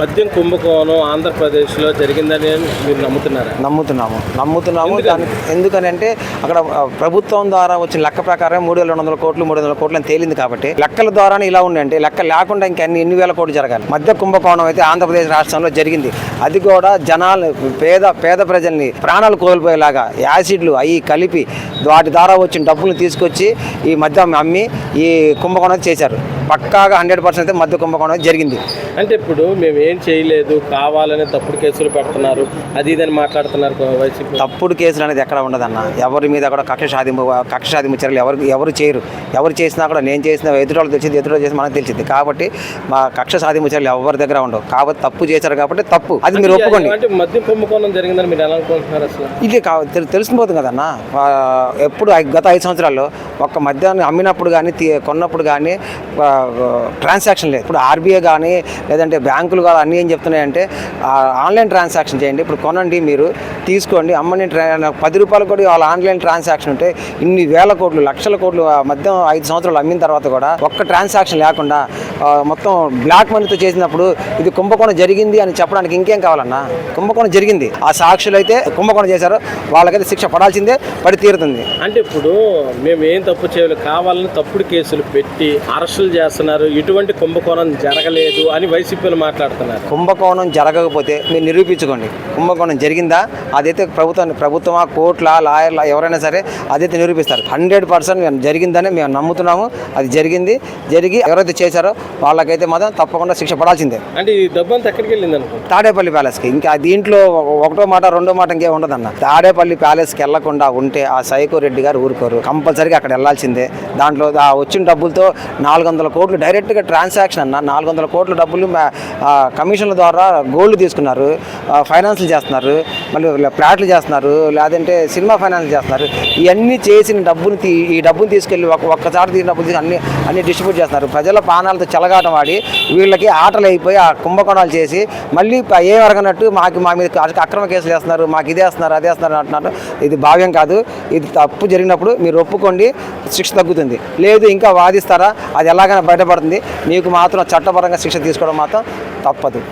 మద్యం కుంభకోణం ఆంధ్రప్రదేశ్లో జరిగిందని మీరు నమ్ముతున్నారా? నమ్ముతున్నాము. నమ్ముతున్నాము. ఎందుకని? అంటే అక్కడ ప్రభుత్వం ద్వారా వచ్చిన లెక్క ప్రకారం మూడు వేల రెండు వందల కోట్లు మూడు వందల కోట్లు అని తేలింది కాబట్టి లెక్కల ద్వారానే ఇలా ఉండంటే లెక్క లేకుండా ఇంకా అన్ని ఎన్ని వేల కోట్లు జరగాలి. మధ్య కుంభకోణం అయితే ఆంధ్రప్రదేశ్ రాష్ట్రంలో జరిగింది. అది కూడా జనాలు పేద పేద ప్రజల్ని ప్రాణాలు కోల్పోయేలాగా యాసిడ్లు అవి కలిపి వాటి ద్వారా వచ్చిన డబ్బులు తీసుకొచ్చి ఈ మద్యం అమ్మి ఈ కుంభకోణం చేశారు. పక్కాగా హండ్రెడ్ పర్సెంట్ అయితే మధ్య కుంభకోణం జరిగింది. అంటే ఇప్పుడు మేము ఏం చేయలేదు కావాలని తప్పుడు కేసులు పెడుతున్నారు అది ఇదని మాట్లాడుతున్నారు తప్పుడు కేసులు అనేది ఎక్కడ ఉండదన్న. ఎవరి మీద కూడా కక్ష సాధింపు కక్ష సాధింపు చర్యలు ఎవరు ఎవరు చేయరు. ఎవరు చేసినా కూడా నేను చేసిన ఎదురోళ్ళు తెలిసింది ఎదురోళ్ళు చేసి మనకు తెలిసింది. కాబట్టి మా కక్ష సాధింపు చర్యలు ఎవరి దగ్గర ఉండవు. కాబట్టి తప్పు చేశారు కాబట్టి తప్పు. అది మీరు ఒప్పుకోండి. అంటే మద్యం కుంభకోణం జరిగిందని మీరు ఎలా అనుకుంటున్నారు అసలు? ఇది తెలిసిపోతుంది కదన్న. ఎప్పుడు గత ఐదు సంవత్సరాల్లో ఒక్క మద్యాన్ని అమ్మినప్పుడు కానీ కొన్నప్పుడు కానీ ట్రాన్సాక్షన్ లేదు. ఇప్పుడు ఆర్బీఐ కానీ లేదంటే బ్యాంకులు కానీ అన్నీ ఏం చెప్తున్నాయంటే ఆన్లైన్ ట్రాన్సాక్షన్ చేయండి. ఇప్పుడు కొనండి మీరు తీసుకోండి. అమ్మని ట్రా- పది రూపాయలు కూడా వాళ్ళ ఆన్లైన్ ట్రాన్సాక్షన్ ఉంటే ఇన్ని వేల కోట్లు లక్షల కోట్లు మధ్య ఐదు సంవత్సరాలు అమ్మిన తర్వాత కూడా ఒక్క ట్రాన్సాక్షన్ లేకుండా మొత్తం బ్లాక్ మనీతో చేసినప్పుడు ఇది కుంభకోణం జరిగింది అని చెప్పడానికి ఇంకేం కావాలన్నా? కుంభకోణం జరిగింది. ఆ సాక్షులు అయితే కుంభకోణం చేశారు. వాళ్ళకైతే శిక్ష పడాల్సిందే పడి తీరుతుంది. అంటే ఇప్పుడు మేము ఏం తప్పు చేయలేదు. కావాలని తప్పుడు కేసులు పెట్టి అరెస్టులు చేస్తున్నారు. ఇటువంటి కుంభకోణం జరగలేదు అని వైసీపీలు మాట్లాడుతున్నారు. కుంభకోణం జరగకపోతే మీరు నిరూపించుకోండి. కుంభకోణం జరిగిందా? అదైతే ప్రభుత్వం ప్రభుత్వమా కోర్టులా లాయర్లా ఎవరైనా సరే అదైతే నిరూపిస్తారు. హండ్రెడ్ పర్సెంట్ జరిగిందని మేము నమ్ముతున్నాము. అది జరిగింది. జరిగి ఎవరైతే చేశారో వాళ్ళకైతే మాత్రం తప్పకుండా శిక్ష పడాల్సిందే. అంటే ఈ డబ్బు అంతా ఎక్కడికి వెళ్ళింది అనుకుంటా? తాడేపల్లి ప్యాలెస్కి. ఇంకా దీంట్లో ఒక- ఒకటో మాట రెండో మాట ఇంకేం ఉండదన్న. తాడేపల్లి ప్యాలెస్కి వెళ్ళకుండా ఉంటే ఆ సైకో రెడ్డి గారు ఊరుకోరు. కంపల్సరీగా అక్కడ వెళ్ళాల్సిందే. దాంట్లో ఆ వచ్చిన డబ్బులతో నాలుగు వందల కోట్లు డైరెక్ట్గా ట్రాన్సాక్షన్ అన్న. నాలుగు వందల కోట్ల డబ్బులు కమిషన్ల ద్వారా గోల్డ్ తీసుకున్నారు. ఫైనాన్స్లు చేస్తున్నారు. మళ్ళీ ప్లాట్లు చేస్తున్నారు. లేదంటే సినిమా ఫైనాన్స్ చేస్తున్నారు. ఇవన్నీ చేసిన డబ్బుని తీ- ఈ డబ్బుని తీసుకెళ్ళి ఒక ఒక్కసారి తీసిన డబ్బులు అన్ని అన్ని డిస్ట్రిబ్యూట్ చేస్తున్నారు. ప్రజల ప్రాణాలతో చెలగాటం ఆడి వీళ్ళకి ఆటలు అయిపోయి ఆ కుంభకోణాలు చేసి మళ్ళీ ఏ అరగనట్టు మాకు మా మీద అక్రమ కేసులు వేస్తున్నారు మాకు ఇదే వేస్తున్నారు అదే వేస్తున్నారు అంటున్నారు. ఇది భావ్యం కాదు. ఇది తప్పు జరిగినప్పుడు మీరు ఒప్పుకోండి శిక్ష తగ్గుతుంది. లేదు ఇంకా వాదిస్తారా? అది ఎలాగైనా బయటపడుతుంది. మీకు మాత్రం చట్టపరంగా శిక్ష తీసుకోవడం మాత్రం తప్పదు.